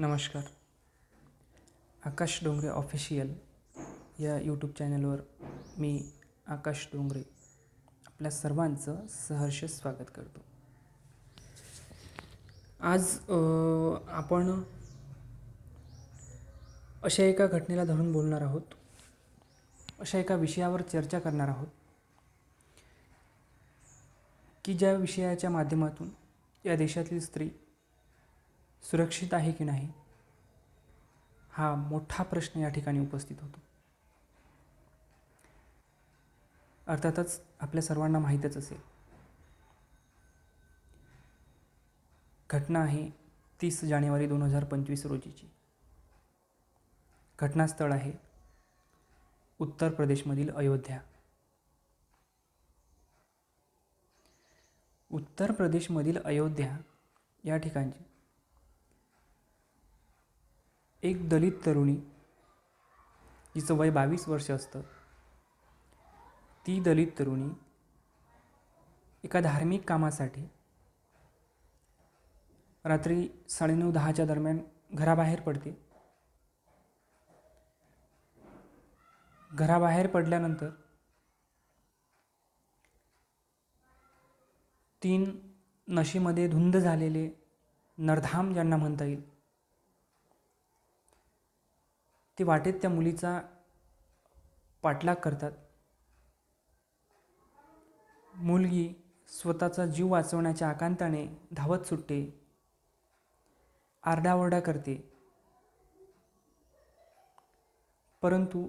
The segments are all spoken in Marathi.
नमस्कार. आकाश डोंगरे ऑफिशियल या यूट्यूब चॅनलवर मी आकाश डोंगरे आपल्या सर्वांचं सहर्ष स्वागत करतो. आज आपण अशा एका घटनेला धरून बोलणार आहोत. अशा एका विषयावर चर्चा करणार आहोत. की ज्या विषयाच्या माध्यमातून या देशातील स्त्री सुरक्षित आहे की नाही? हा मोठा प्रश्न या ठिकाणी उपस्थित होतो. अर्थातच आपल्या सर्वांना माहीतच असेल. घटना आहे तीस जानेवारी दोन हजार पंचवीस रोजीची. घटनास्थळ आहे उत्तर प्रदेशमधील अयोध्या. उत्तर प्रदेशमधील अयोध्या या ठिकाणची एक दलित तरुणी जिचं वय बावीस वर्ष असतं ती दलित तरुणी एका धार्मिक कामासाठी रात्री साडेनऊ दहाच्या दरम्यान घराबाहेर पडते. घराबाहेर पडल्यानंतर तीन नशेमध्ये धुंद झालेले नरधाम ज्यांना म्हणता येईल ते वाटेत त्या मुलीचा पाठलाग करतात. मुलगी स्वतःचा जीव वाचवण्याच्या आकांताने धावत सुटते. आरडाओरडा करते. परंतु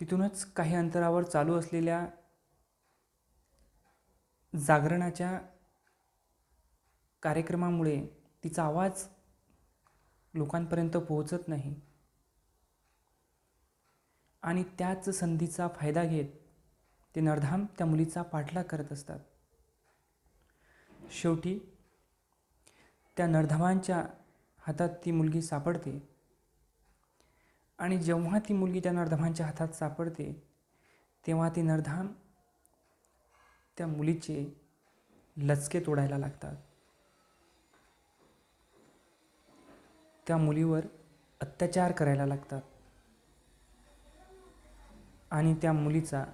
तिथूनच काही अंतरावर चालू असलेल्या जागरणाच्या कार्यक्रमामुळे तिचा आवाज लोकांपर्यंत पोहोचत नाही. आणि त्याच संधीचा फायदा घेत ते नरधाम त्या मुलीचा पाठलाग करत असतात. शेवटी त्या नरधामांच्या हातात ती मुलगी सापडते. आणि जेव्हा ती मुलगी त्या नरधामांच्या हातात सापडते तेव्हा ते नरधाम त्या मुलीचे लचके तोडायला लागतात. त्या मुलीवर अत्याचार करायला लागतात. आणि त्या मुलीचा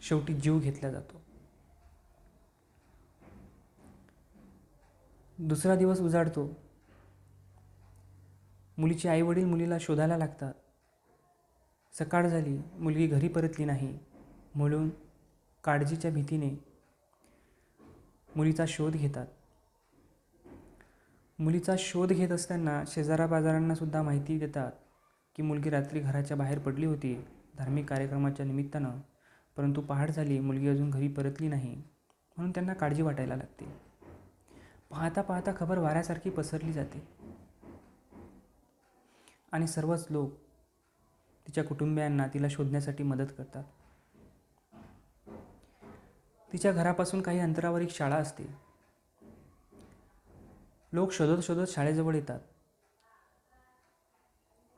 शेवटी जीव घेतला जातो. दुसरा दिवस उजाडतो. मुलीचे आईवडील मुलीला शोधायला लागतात. सकाळ झाली मुलगी घरी परतली नाही. म्हणून काळजीच्या भीतीने मुलीचा शोध घेतात. मुलीचा शोध घेत असताना शेजाराबाजारांनासुद्धा माहिती देतात की मुलगी रात्री घराच्या बाहेर पडली होती. धार्मिक कार्यक्रमाच्या निमित्तानं परंतु पहाट झाली मुलगी अजून घरी परतली नाही म्हणून त्यांना काळजी वाटायला लागते. पाहता पाहता खबर वाऱ्यासारखी पसरली जाते. आणि सर्वच लोक तिच्या कुटुंबियांना तिला शोधण्यासाठी मदत करतात. तिच्या घरापासून काही अंतरावर एक शाळा असते. लोक शोधत शोधत शाळेजवळ येतात.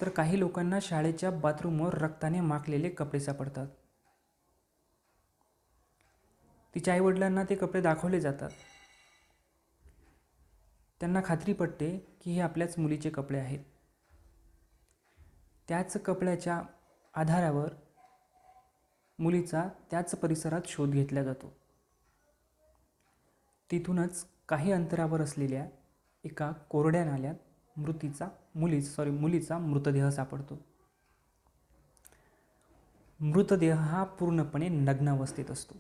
तर काही लोकांना शाळेच्या बाथरूमवर रक्ताने माखलेले कपडे सापडतात. तिच्या आईवडिलांना ते कपडे दाखवले जातात. त्यांना खात्री पटते की हे आपल्याच मुलीचे कपडे आहेत. त्याच कपड्याच्या आधारावर मुलीचा त्याच परिसरात शोध घेतला जातो. तिथूनच काही अंतरावर असलेल्या एका कोरड्या नाल्यात मृतीचा मुली सॉरी मुलीचा मृतदेह सापडतो. मृतदेह हा पूर्णपणे नग्न अवस्थेत असतो.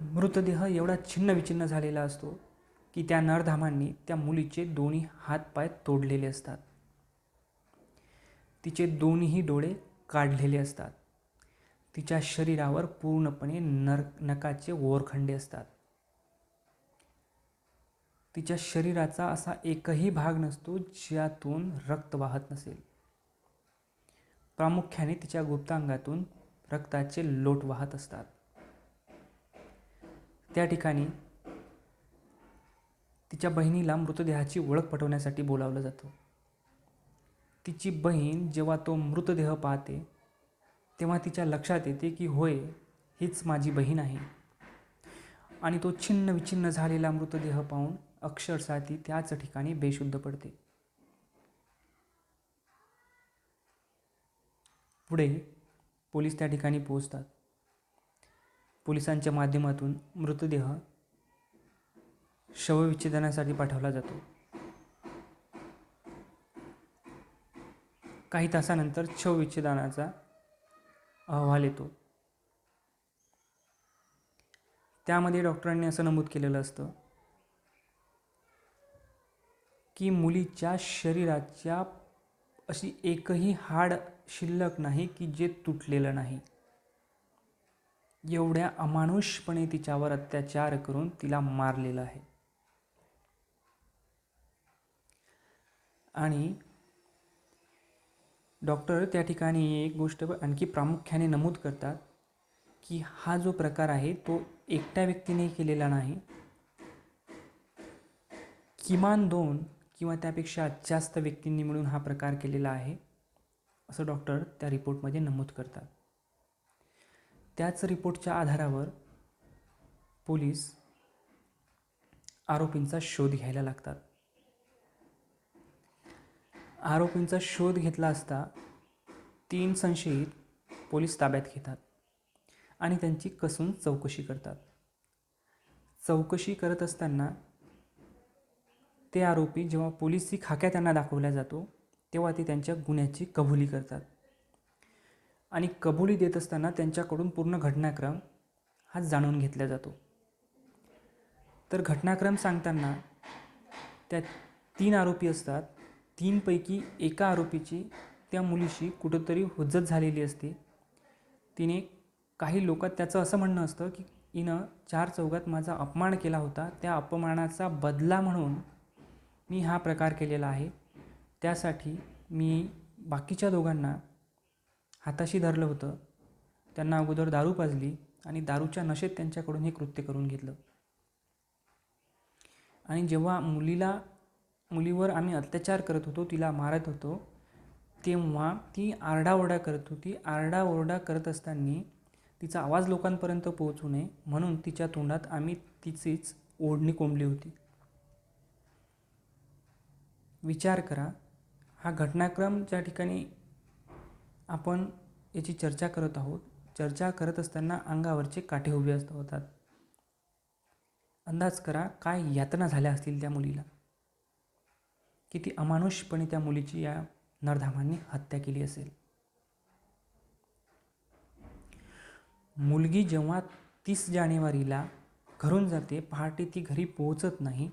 मृतदेह एवढा छिन्न विछिन्न झालेला असतो की त्या नरधामांनी त्या मुलीचे दोन्ही हातपाय तोडलेले असतात. तिचे दोन्ही डोळे काढलेले असतात. तिच्या शरीरावर पूर्णपणे नर नकाचे ओरखंडे असतात. तिच्या शरीराचा असा एकही भाग नसतो ज्यातून रक्त वाहत नसेल. प्रामुख्याने तिच्या गुप्तांगातून रक्ताचे लोट वाहत असतात. त्या ठिकाणी तिच्या बहिणीला मृतदेहाची ओळख पटवण्यासाठी बोलावलं जातं. तिची बहीण जेव्हा तो मृतदेह पाहते तेव्हा तिच्या लक्षात येते की होय हीच माझी बहीण आहे. आणि तो छिन्न विछिन्न झालेला मृतदेह पाहून अक्षरशः ती त्याच ठिकाणी बेशुद्ध पडते. पुढे पोलीस त्या ठिकाणी पोहोचतात. पोलिसांच्या माध्यमातून मृतदेह शवविच्छेदनासाठी पाठवला जातो. काही तासानंतर शवविच्छेदनाचा अहवाल येतो. त्यामध्ये डॉक्टरांनी असं नमूद केलेलं असतं की मुलीच्या शरीराच्या अशी एकही हाड शिल्लक नाही की जे तुटलेलं नाही. एवढ्या अमानुषपणे तिच्यावर अत्याचार करून तिला मारलेलं आहे. आणि डॉक्टर त्या ठिकाणी एक गोष्ट आणखी प्रामुख्याने नमूद करतात की हा जो प्रकार आहे तो एकट्या व्यक्तीने केलेला नाही. किमान दोन किंवा त्यापेक्षा जास्त व्यक्तींनी मिळून हा प्रकार केलेला आहे असं डॉक्टर त्या रिपोर्टमध्ये नमूद करतात. त्याच रिपोर्टच्या आधारावर पोलीस आरोपींचा शोध घ्यायला लागतात. आरोपींचा शोध घेतला असता तीन संशयित पोलीस ताब्यात घेतात आणि त्यांची कसून चौकशी करतात. चौकशी करत असताना ते आरोपी जेव्हा पोलिसी खाक्या त्यांना दाखवल्या जातो तेव्हा ते त्यांच्या गुन्ह्याची कबुली करतात. आणि कबुली देत असताना त्यांच्याकडून पूर्ण घटनाक्रम हा जाणून घेतला जातो. तर घटनाक्रम सांगताना त्या तीन आरोपी असतात. तीनपैकी एका आरोपीची त्या मुलीशी कुठंतरी हुज्जत झालेली असते. तिने काही लोकात त्याचं असं म्हणणं असतं की हिनं चार चौघात माझा अपमान केला होता. त्या अपमानाचा बदला म्हणून मी हा प्रकार केलेला आहे. त्यासाठी मी बाकीच्या दोघांना हाताशी धरलं होतं. त्यांना अगोदर दारू पाजली आणि दारूच्या नशेत त्यांच्याकडून हे कृत्य करून घेतलं. आणि जेव्हा मुलीला मुलीवर आम्ही अत्याचार करत होतो तिला मारत होतो तेव्हा ती आरडाओरडा करत होती. आरडाओरडा करत असताना तिचा आवाज लोकांपर्यंत पोहोचू नये म्हणून तिच्या तोंडात आम्ही तिचीच ओढणी कोंबली होती. विचार करा. हा घटनाक्रम ज्या ठिकाणी आपण याची चर्चा करत आहोत चर्चा करत असताना अंगावरचे काठे उभे असत होतात. अंदाज करा काय यातना झाल्या असतील त्या मुलीला. किती अमानुषपणे त्या मुलीची या नरधामांनी हत्या केली असेल. मुलगी जेव्हा तीस जानेवारीला घरून जाते पहाटे ती घरी पोहोचत नाही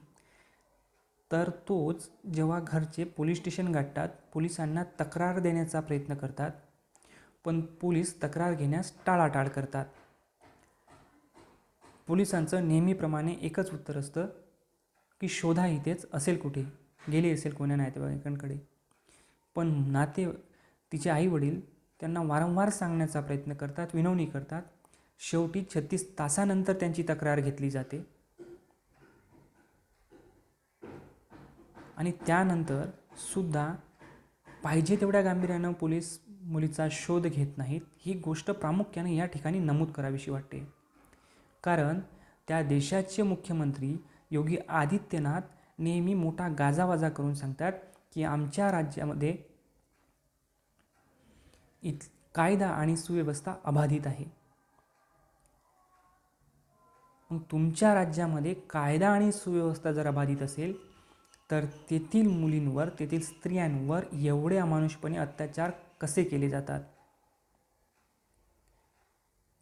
तर तोच जेव्हा घरचे पोलीस स्टेशन गाठतात पोलिसांना तक्रार देण्याचा प्रयत्न करतात पण पोलीस तक्रार घेण्यास टाळाटाळ करतात. पोलिसांचं नेहमीप्रमाणे एकच उत्तर असतं की शोधा इथेच असेल कुठे गेली असेल कोण्या नातेवाईकांकडे. पण नाते तिचे आई वडील त्यांना वारंवार सांगण्याचा प्रयत्न करतात विनवणी करतात. शेवटी छत्तीस तासानंतर त्यांची तक्रार घेतली जाते. आणि त्यानंतर सुद्धा पाहिजे तेवढ्या गांभीर्यानं पोलीस मुलीचा शोध घेत नाहीत ही गोष्ट प्रामुख्याने या ठिकाणी नमूद करावीशी वाटते. कारण त्या देशाचे मुख्यमंत्री योगी आदित्यनाथ नेहमी मोठा गाजावाजा करून सांगतात की आमच्या राज्यामध्ये इत कायदा आणि सुव्यवस्था अबाधित आहे. मग तुमच्या राज्यामध्ये कायदा आणि सुव्यवस्था जर अबाधित असेल तर तेथील मुलींवर तेथील स्त्रियांवर एवढे अमानुषपणे अत्याचार कसे केले जातात?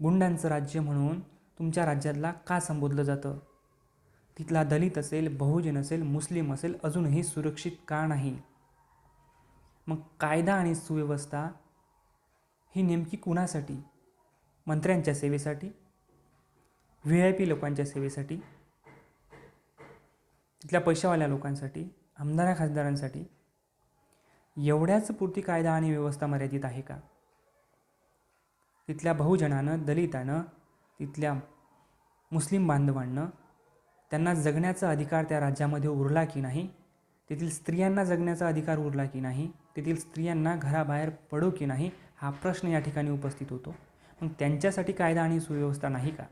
गुंडांचं राज्य म्हणून तुमच्या राज्यातला का संबोधलं जातं? तिथला दलित असेल बहुजन असेल मुस्लिम असेल अजूनही सुरक्षित का नाही? मग कायदा आणि सुव्यवस्था ही नेमकी कुणासाठी? मंत्र्यांच्या सेवेसाठी? व्ही आय पी लोकांच्या सेवेसाठी? तिथल्या पैशावाल्या लोकांसाठी आमदार खासदारांसाठी एवढ्याच पुरती कायदा आणि व्यवस्था मर्यादित आहे का? तिथल्या बहुजनानं दलितानं तिथल्या मुस्लिम बांधवांनं त्यांना जगण्याचा अधिकार त्या राज्यामध्ये उरला की नाही? तेथील स्त्रियांना जगण्याचा अधिकार उरला की नाही? तेथील स्त्रियांना घराबाहेर पडू की नाही? हा प्रश्न या ठिकाणी उपस्थित होतो. मग त्यांच्यासाठी कायदा आणि सुव्यवस्था नाही का?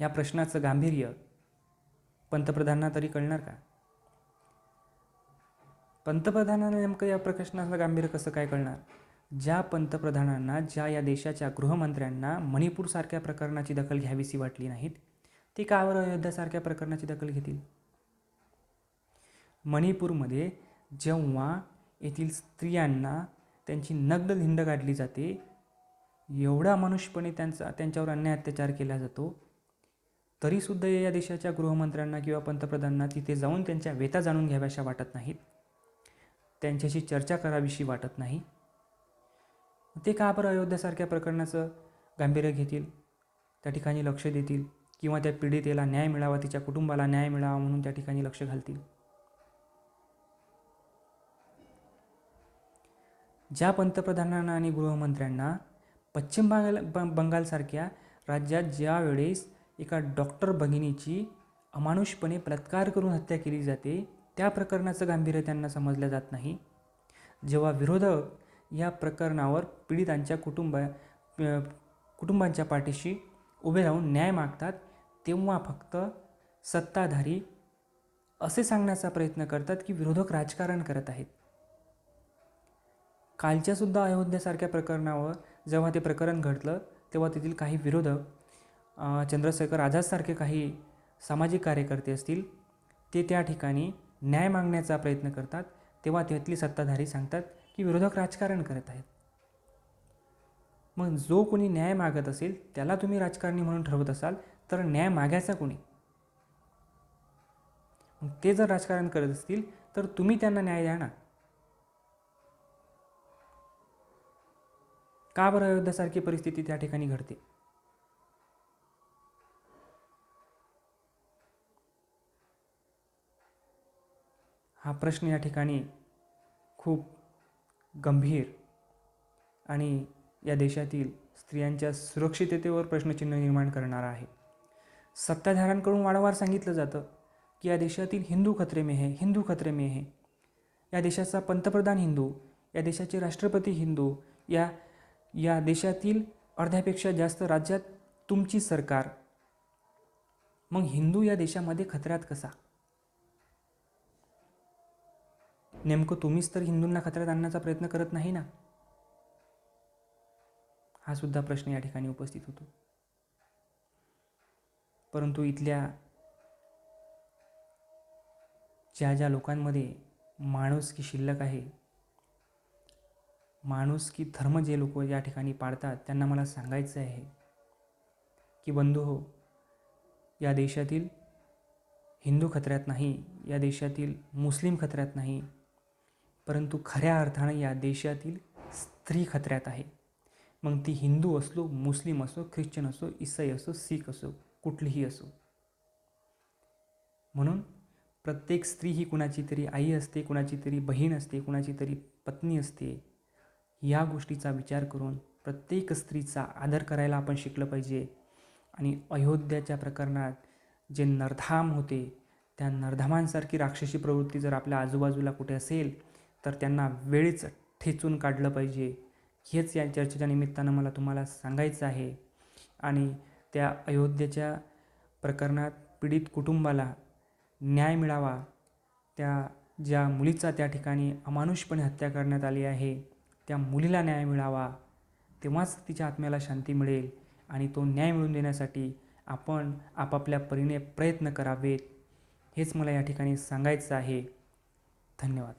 या प्रश्नाचं गांभीर्य पंतप्रधानांना तरी कळणार का? पंतप्रधानांना नेमकं या प्रश्नाचं गांभीर्य कसं काय कळणार? ज्या पंतप्रधानांना ज्या या देशाच्या गृहमंत्र्यांना मणिपूरसारख्या प्रकरणाची दखल घ्यावीशी वाटली नाहीत ते कावर अयोध्यासारख्या प्रकरणाची दखल घेतील? मणिपूरमध्ये जेव्हा येथील स्त्रियांना त्यांची नग्न धिंड काढली जाते एवढा मनुष्यपणे त्यांचा त्यांच्यावर अन्याय अत्याचार केला जातो तरीसुद्धा या देशाच्या गृहमंत्र्यांना किंवा पंतप्रधानांना तिथे जाऊन त्यांच्या वेता जाणून घ्याव्याशा वाटत नाहीत. त्यांच्याशी चर्चा करावीशी वाटत नाही. ते का बरं अयोध्यासारख्या प्रकरणाचं गांभीर्य घेतील? त्या ठिकाणी लक्ष देतील? किंवा त्या पीडितेला न्याय मिळावा तिच्या कुटुंबाला न्याय मिळावा म्हणून त्या ठिकाणी लक्ष घालतील? ज्या पंतप्रधानांना आणि गृहमंत्र्यांना पश्चिम बंगाल ब बंगालसारख्या राज्यात ज्यावेळेस एका डॉक्टर भगिनीची अमानुषपणे बलात्कार करून हत्या केली जाते त्या प्रकरणाचं गांभीर्य त्यांना समजलं जात नाही. जेव्हा विरोधक या प्रकरणावर पीडितांच्या कुटुंबा कुटुंबांच्या पाठीशी उभे राहून न्याय मागतात तेव्हा फक्त सत्ताधारी असे सांगण्याचा प्रयत्न करतात की विरोधक राजकारण करत आहेत. कालच्यासुद्धा अयोध्येसारख्या प्रकरणावर जेव्हा ते प्रकरण घडलं तेव्हा तेथील काही विरोधक चंद्रशेखर आझादसारखे काही सामाजिक कार्यकर्ते असतील ते त्या ठिकाणी न्याय मागण्याचा प्रयत्न करतात तेव्हा त्यातली सत्ताधारी सांगतात की विरोधक राजकारण करत आहेत. मग जो कोणी न्याय मागत असेल त्याला तुम्ही राजकारणी म्हणून ठरवत असाल तर न्याय मागायचा कोणी? ते जर राजकारण करत असतील तर तुम्ही त्यांना न्याय द्या ना. का बरं अयोध्यासारखी परिस्थिती त्या ठिकाणी घडते? हा प्रश्न या ठिकाणी खूप गंभीर आणि या देशातील स्त्रियांच्या सुरक्षिततेवर प्रश्नचिन्ह निर्माण करणारा आहे. सत्ताधाऱ्यांकडून वारंवार सांगितलं जातं की या देशातील हिंदू खत्रे में है हिंदू खत्रे में है. या देशाचा पंतप्रधान हिंदू या देशाचे राष्ट्रपती हिंदू या या देशातील अर्ध्यापेक्षा जास्त राज्यात तुमची सरकार. मग हिंदू या देशामध्ये खतऱ्यात कसा? नेमकं तुम्हीच तर हिंदूंना खतऱ्यात आणण्याचा प्रयत्न करत नाही ना? हा सुद्धा प्रश्न या ठिकाणी उपस्थित होतो. परंतु इथल्या ज्या ज्या लोकांमध्ये माणूस की शिल्लक आहे माणूस की धर्म जे लोक या ठिकाणी पाळतात त्यांना मला सांगायचं आहे की बंधू हो या देशातील हिंदू खतऱ्यात नाही या देशातील मुस्लिम खतऱ्यात नाही परंतु खऱ्या अर्थानं या देशातील स्त्री खतऱ्यात आहे. मग ती हिंदू असो मुस्लिम असो ख्रिश्चन असो इसाई असो सीख असो कुठलीही असो. म्हणून प्रत्येक स्त्री ही कुणाची तरी आई असते कुणाची तरी बहीण असते कुणाची तरी पत्नी असते या गोष्टीचा विचार करून प्रत्येक स्त्रीचा आदर करायला आपण शिकलं पाहिजे. आणि अयोध्याच्या प्रकरणात जे नरधाम होते त्या नरधामांसारखी राक्षसी प्रवृत्ती जर आपल्या आजूबाजूला कुठे असेल तर त्यांना वेळीच ठेचून काढलं पाहिजे. हेच या चर्चेच्या निमित्तानं मला तुम्हाला सांगायचं आहे. आणि त्या अयोध्येच्या प्रकरणात पीडित कुटुंबाला न्याय मिळावा. त्या ज्या मुलीचा त्या ठिकाणी अमानुषपणे हत्या करण्यात आली आहे त्या मुलीला न्याय मिळावा. तेव्हाच तिच्या आत्म्याला शांती मिळेल आणि तो न्याय मिळवून देण्यासाठी आपण आपापल्या परीने प्रयत्न करावेत. हेच मला या ठिकाणी सांगायचं आहे. धन्यवाद.